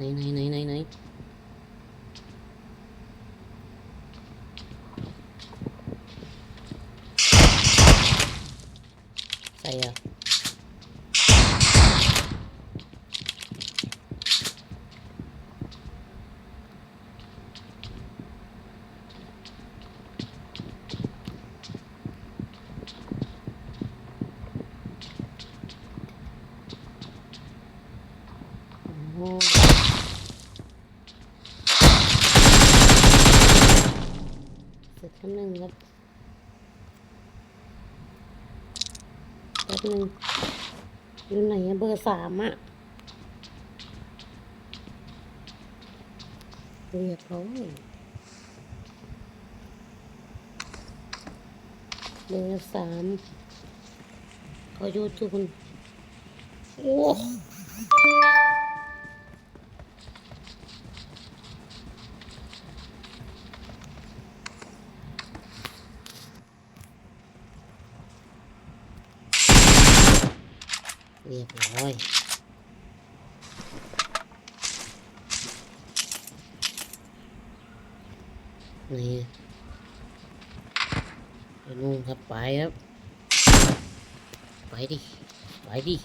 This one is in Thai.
ไหนไหนไหนไหนไหนใส่อะโอ้ เสร็จคำหนึ่งครับแป๊บหนึ่งอยู่ไหนเบอร์สามอะเรียบร้อยเบอร์สามขอยูทูบคุณโอ้ เรียบร้อยนี่ไปนู่นครับไปครับ ไปดิ ไปดิ